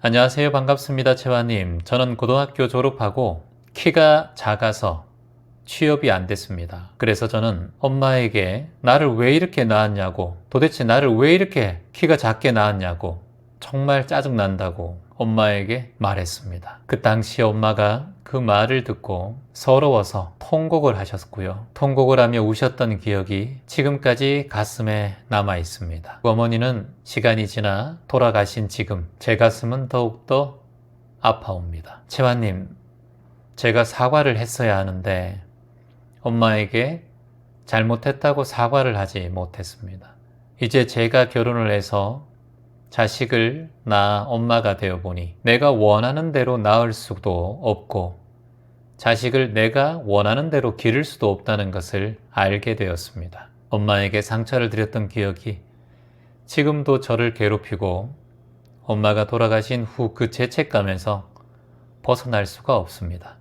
안녕하세요. 반갑습니다. 채화님. 저는 고등학교 졸업하고 키가 작아서 취업이 안 됐습니다. 그래서 저는 엄마에게 나를 왜 이렇게 낳았냐고, 도대체 나를 왜 이렇게 키가 작게 낳았냐고, 정말 짜증난다고 엄마에게 말했습니다. 그 당시 엄마가 그 말을 듣고 서러워서 통곡을 하셨고요. 통곡을 하며 우셨던 기억이 지금까지 가슴에 남아 있습니다. 그 어머니는 시간이 지나 돌아가신 지금 제 가슴은 더욱더 아파옵니다. 채화님, 제가 사과를 했어야 하는데 엄마에게 잘못했다고 사과를 하지 못했습니다. 이제 제가 결혼을 해서 자식을 낳아 엄마가 되어 보니 내가 원하는 대로 낳을 수도 없고 자식을 내가 원하는 대로 기를 수도 없다는 것을 알게 되었습니다. 엄마에게 상처를 드렸던 기억이 지금도 저를 괴롭히고 엄마가 돌아가신 후 그 죄책감에서 벗어날 수가 없습니다.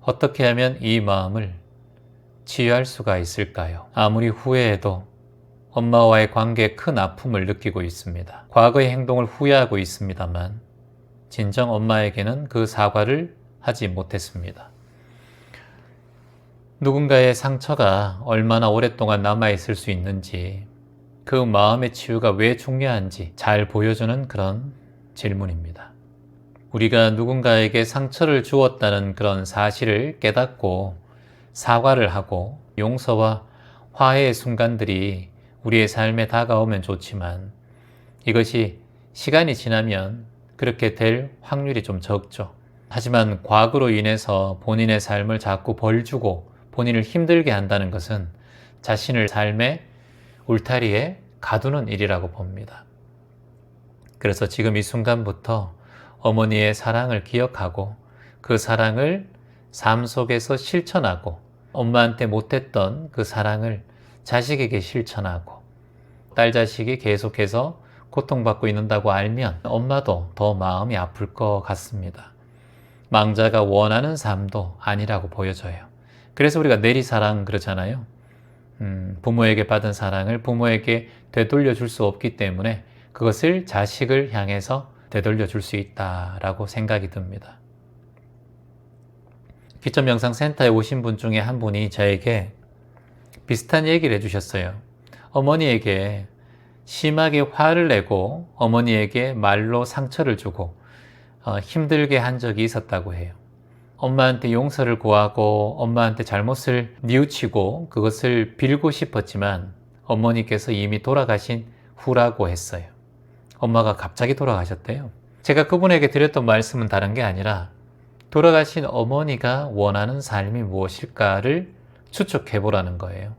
어떻게 하면 이 마음을 치유할 수가 있을까요? 아무리 후회해도 엄마와의 관계에 큰 아픔을 느끼고 있습니다. 과거의 행동을 후회하고 있습니다만 진정 엄마에게는 그 사과를 하지 못했습니다. 누군가의 상처가 얼마나 오랫동안 남아있을 수 있는지 그 마음의 치유가 왜 중요한지 잘 보여주는 그런 질문입니다. 우리가 누군가에게 상처를 주었다는 그런 사실을 깨닫고 사과를 하고 용서와 화해의 순간들이 우리의 삶에 다가오면 좋지만 이것이 시간이 지나면 그렇게 될 확률이 좀 적죠. 하지만 과거로 인해서 본인의 삶을 자꾸 벌주고 본인을 힘들게 한다는 것은 자신을 삶의 울타리에 가두는 일이라고 봅니다. 그래서 지금 이 순간부터 어머니의 사랑을 기억하고 그 사랑을 삶 속에서 실천하고 엄마한테 못했던 그 사랑을 자식에게 실천하고 딸 자식이 계속해서 고통받고 있는다고 알면 엄마도 더 마음이 아플 것 같습니다. 망자가 원하는 삶도 아니라고 보여져요. 그래서 우리가 내리사랑 그러잖아요. 음, 부모에게 받은 사랑을 부모에게 되돌려 줄 수 없기 때문에 그것을 자식을 향해서 되돌려 줄 수 있다라고 생각이 듭니다. 기점 영상 센터에 오신 분 중에 한 분이 저에게 비슷한 얘기를 해주셨어요. 어머니에게 심하게 화를 내고 어머니에게 말로 상처를 주고 어, 힘들게 한 적이 있었다고 해요. 엄마한테 용서를 구하고 엄마한테 잘못을 뉘우치고 그것을 빌고 싶었지만 어머니께서 이미 돌아가신 후라고 했어요. 엄마가 갑자기 돌아가셨대요. 제가 그분에게 드렸던 말씀은 다른 게 아니라 돌아가신 어머니가 원하는 삶이 무엇일까를 추측해 보라는 거예요.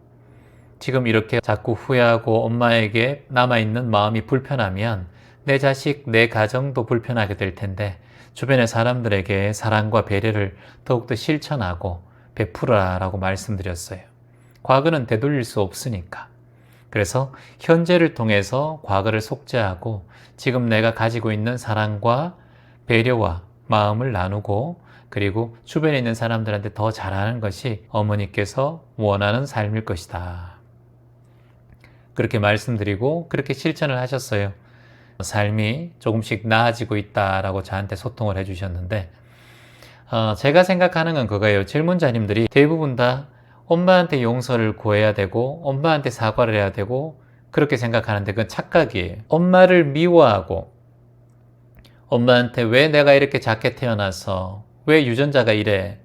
지금 이렇게 자꾸 후회하고 엄마에게 남아있는 마음이 불편하면 내 자식, 내 가정도 불편하게 될 텐데 주변의 사람들에게 사랑과 배려를 더욱더 실천하고 베풀어라라고 말씀드렸어요. 과거는 되돌릴 수 없으니까. 그래서 현재를 통해서 과거를 속죄하고 지금 내가 가지고 있는 사랑과 배려와 마음을 나누고 그리고 주변에 있는 사람들한테 더 잘하는 것이 어머니께서 원하는 삶일 것이다. 그렇게 말씀드리고 그렇게 실천을 하셨어요. 삶이 조금씩 나아지고 있다라고 저한테 소통을 해주셨는데, 어, 제가 생각하는 건 그거예요. 질문자님들이 대부분 다 엄마한테 용서를 구해야 되고, 엄마한테 사과를 해야 되고, 그렇게 생각하는데 그건 착각이에요. 엄마를 미워하고, 엄마한테 왜 내가 이렇게 작게 태어나서, 왜 유전자가 이래?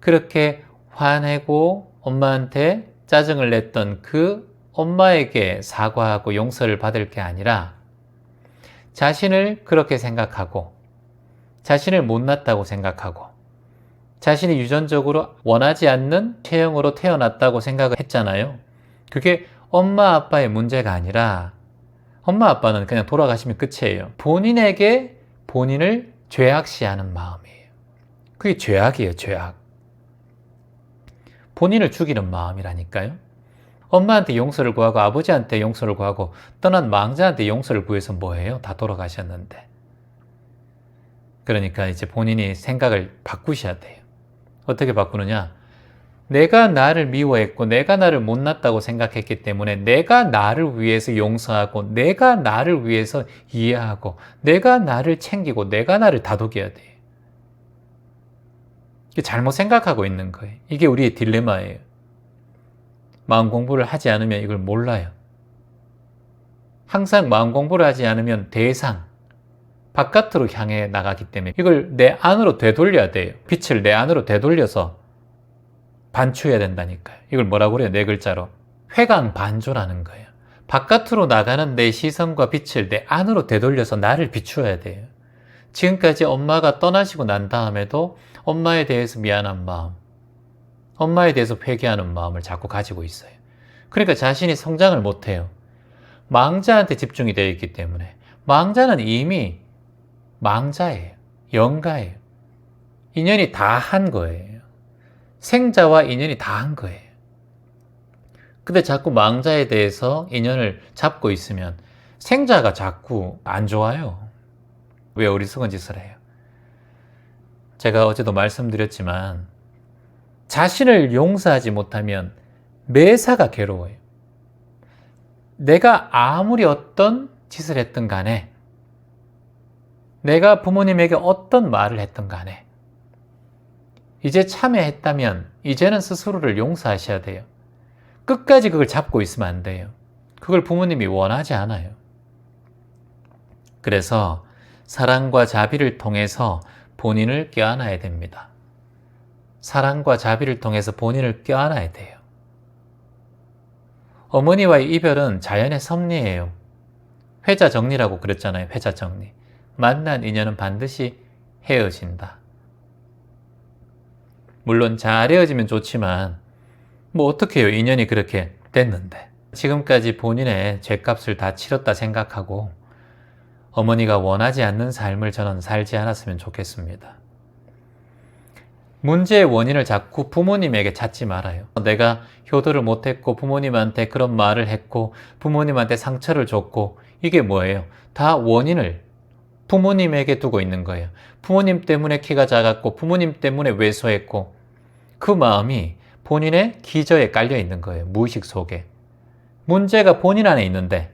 그렇게 화내고 엄마한테 짜증을 냈던 그 엄마에게 사과하고 용서를 받을 게 아니라 자신을 그렇게 생각하고 자신을 못났다고 생각하고 자신이 유전적으로 원하지 않는 체형으로 태어났다고 생각을 했잖아요. 그게 엄마 아빠의 문제가 아니라 엄마 아빠는 그냥 돌아가시면 끝이에요. 본인에게 본인을 죄악시하는 마음이에요. 그게 죄악이에요, 죄악. 본인을 죽이는 마음이라니까요. 엄마한테 용서를 구하고 아버지한테 용서를 구하고 떠난 망자한테 용서를 구해서 뭐해요? 다 돌아가셨는데. 그러니까 이제 본인이 생각을 바꾸셔야 돼요. 어떻게 바꾸느냐? 내가 나를 미워했고 내가 나를 못났다고 생각했기 때문에 내가 나를 위해서 용서하고 내가 나를 위해서 이해하고 내가 나를 챙기고 내가 나를 다독여야 돼. 이게 잘못 생각하고 있는 거예요. 이게 우리의 딜레마예요. 마음 공부를 하지 않으면 이걸 몰라요. 항상 마음 공부를 하지 않으면 대상, 바깥으로 향해 나가기 때문에 이걸 내 안으로 되돌려야 돼요. 빛을 내 안으로 되돌려서 반추해야 된다니까요. 이걸 뭐라고 그래요? 네 글자로. 회강 반조라는 거예요. 바깥으로 나가는 내 시선과 빛을 내 안으로 되돌려서 나를 비추어야 돼요. 지금까지 엄마가 떠나시고 난 다음에도 엄마에 대해서 미안한 마음, 엄마에 대해서 회개하는 마음을 자꾸 가지고 있어요. 그러니까 자신이 성장을 못해요. 망자한테 집중이 되어 있기 때문에. 망자는 이미 망자예요. 영가예요. 인연이 다 한 거예요. 생자와 인연이 다 한 거예요. 근데 자꾸 망자에 대해서 인연을 잡고 있으면 생자가 자꾸 안 좋아요. 왜 어리석은 짓을 해요? 제가 어제도 말씀드렸지만 자신을 용서하지 못하면 매사가 괴로워요. 내가 아무리 어떤 짓을 했든 간에 내가 부모님에게 어떤 말을 했든 간에 이제 참여했다면 이제는 스스로를 용서하셔야 돼요. 끝까지 그걸 잡고 있으면 안 돼요. 그걸 부모님이 원하지 않아요. 그래서 사랑과 자비를 통해서 본인을 껴안아야 됩니다. 사랑과 자비를 통해서 본인을 껴안아야 돼요. 어머니와의 이별은 자연의 섭리예요. 회자 정리라고 그랬잖아요. 회자 정리. 만난 인연은 반드시 헤어진다. 물론 잘 헤어지면 좋지만 뭐 어떻게 해요? 인연이 그렇게 됐는데. 지금까지 본인의 죄값을 다 치렀다 생각하고 어머니가 원하지 않는 삶을 저는 살지 않았으면 좋겠습니다. 문제의 원인을 자꾸 부모님에게 찾지 말아요. 내가 효도를 못했고 부모님한테 그런 말을 했고 부모님한테 상처를 줬고 이게 뭐예요? 다 원인을 부모님에게 두고 있는 거예요. 부모님 때문에 키가 작았고 부모님 때문에 왜소했고 그 마음이 본인의 기저에 깔려 있는 거예요. 무의식 속에. 문제가 본인 안에 있는데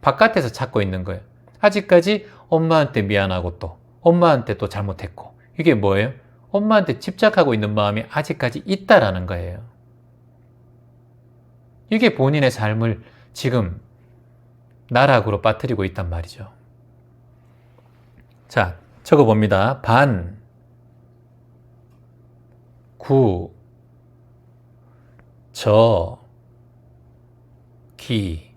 바깥에서 찾고 있는 거예요. 아직까지 엄마한테 미안하고 또 엄마한테 또 잘못했고 이게 뭐예요? 엄마한테 집착하고 있는 마음이 아직까지 있다라는 거예요. 이게 본인의 삶을 지금 나락으로 빠뜨리고 있단 말이죠. 자, 적어 봅니다. 반, 구, 저, 기.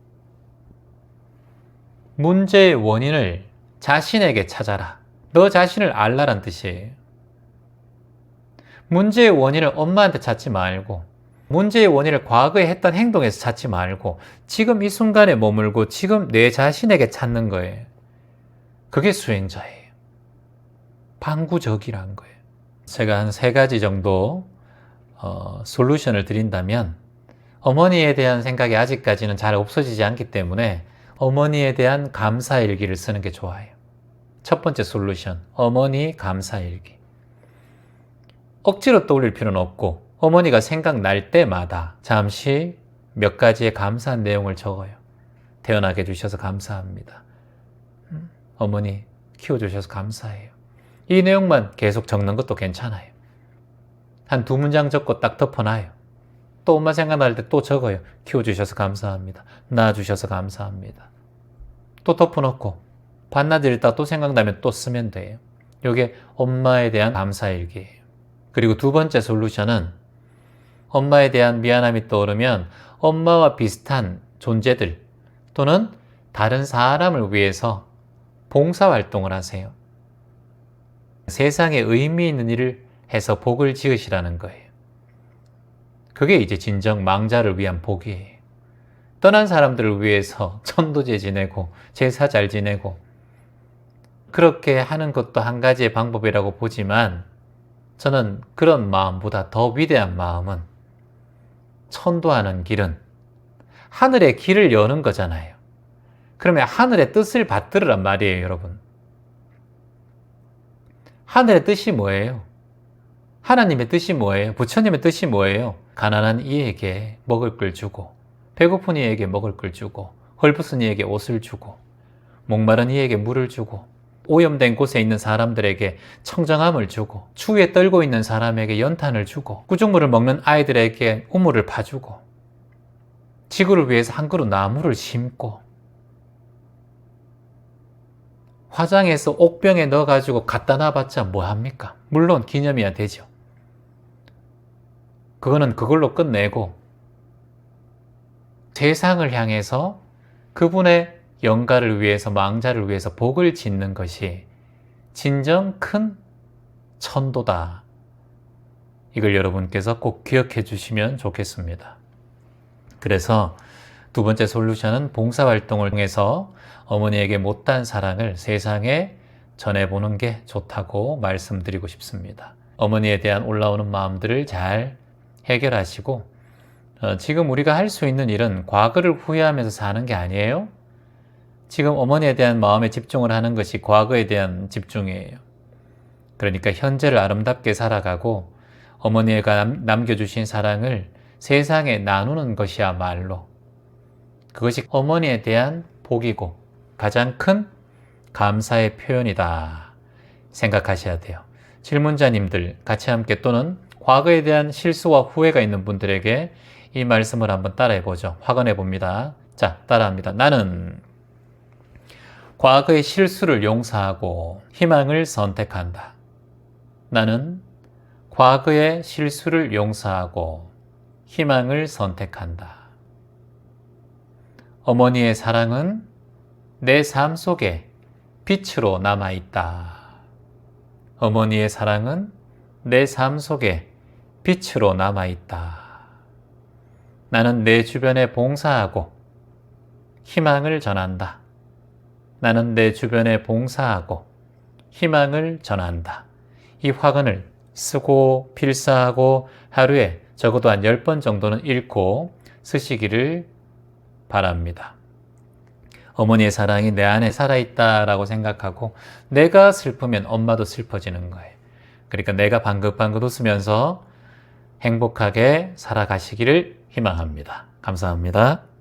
문제의 원인을 자신에게 찾아라. 너 자신을 알라란 뜻이에요. 문제의 원인을 엄마한테 찾지 말고, 문제의 원인을 과거에 했던 행동에서 찾지 말고, 지금 이 순간에 머물고, 지금 내 자신에게 찾는 거예요. 그게 수행자예요. 방구적이란 거예요. 제가 한 세 가지 정도, 어, 솔루션을 드린다면, 어머니에 대한 생각이 아직까지는 잘 없어지지 않기 때문에, 어머니에 대한 감사 일기를 쓰는 게 좋아요. 첫 번째 솔루션, 어머니 감사 일기. 억지로 떠올릴 필요는 없고, 어머니가 생각날 때마다 잠시 몇 가지의 감사한 내용을 적어요. 태어나게 해주셔서 감사합니다. 음, 어머니 키워주셔서 감사해요. 이 내용만 계속 적는 것도 괜찮아요. 한 두 문장 적고 딱 덮어놔요. 또 엄마 생각날 때 또 적어요. 키워주셔서 감사합니다. 낳아주셔서 감사합니다. 또 덮어놓고 반나절 있다 또 생각나면 또 쓰면 돼요. 이게 엄마에 대한 감사일기예요. 그리고 두 번째 솔루션은 엄마에 대한 미안함이 떠오르면 엄마와 비슷한 존재들 또는 다른 사람을 위해서 봉사활동을 하세요. 세상에 의미 있는 일을 해서 복을 지으시라는 거예요. 그게 이제 진정 망자를 위한 복이에요. 떠난 사람들을 위해서 천도제 지내고 제사 잘 지내고 그렇게 하는 것도 한 가지의 방법이라고 보지만 저는 그런 마음보다 더 위대한 마음은 천도하는 길은 하늘의 길을 여는 거잖아요. 그러면 하늘의 뜻을 받들으란 말이에요, 여러분. 하늘의 뜻이 뭐예요? 하나님의 뜻이 뭐예요? 부처님의 뜻이 뭐예요? 가난한 이에게 먹을 걸 주고 배고픈 이에게 먹을 걸 주고 헐벗은 이에게 옷을 주고 목마른 이에게 물을 주고 오염된 곳에 있는 사람들에게 청정함을 주고 추위에 떨고 있는 사람에게 연탄을 주고 구중물을 먹는 아이들에게 우물을 파주고 지구를 위해서 한 그루 나무를 심고 화장해서 옥병에 넣어가지고 갖다 놔봤자 뭐합니까? 물론 기념이야 되죠. 그거는 그걸로 끝내고 세상을 향해서 그분의 영가를 위해서 망자를 위해서 복을 짓는 것이 진정 큰 천도다. 이걸 여러분께서 꼭 기억해 주시면 좋겠습니다. 그래서 두 번째 솔루션은 봉사활동을 통해서 어머니에게 못한 사랑을 세상에 전해보는 게 좋다고 말씀드리고 싶습니다. 어머니에 대한 올라오는 마음들을 잘 해결하시고, 어, 지금 우리가 할 수 있는 일은 과거를 후회하면서 사는 게 아니에요. 지금 어머니에 대한 마음에 집중을 하는 것이 과거에 대한 집중이에요. 그러니까 현재를 아름답게 살아가고 어머니가 남- 남겨주신 사랑을 세상에 나누는 것이야말로 그것이 어머니에 대한 복이고 가장 큰 감사의 표현이다 생각하셔야 돼요. 질문자님들 같이 함께 또는 과거에 대한 실수와 후회가 있는 분들에게 이 말씀을 한번 따라해 보죠. 확언해 봅니다. 자, 따라합니다. 나는 과거의 실수를 용서하고 희망을 선택한다. 나는 과거의 실수를 용서하고 희망을 선택한다. 어머니의 사랑은 내 삶 속에 빛으로 남아 있다. 어머니의 사랑은 내 삶 속에 빛으로 남아 있다. 나는 내 주변에 봉사하고 희망을 전한다. 나는 내 주변에 봉사하고 희망을 전한다. 이 화근을 쓰고 필사하고 하루에 적어도 한 10번 정도는 읽고 쓰시기를 바랍니다. 어머니의 사랑이 내 안에 살아있다라고 생각하고 내가 슬프면 엄마도 슬퍼지는 거예요. 그러니까 내가 방긋방긋 웃으면서 행복하게 살아가시기를 희망합니다. 감사합니다.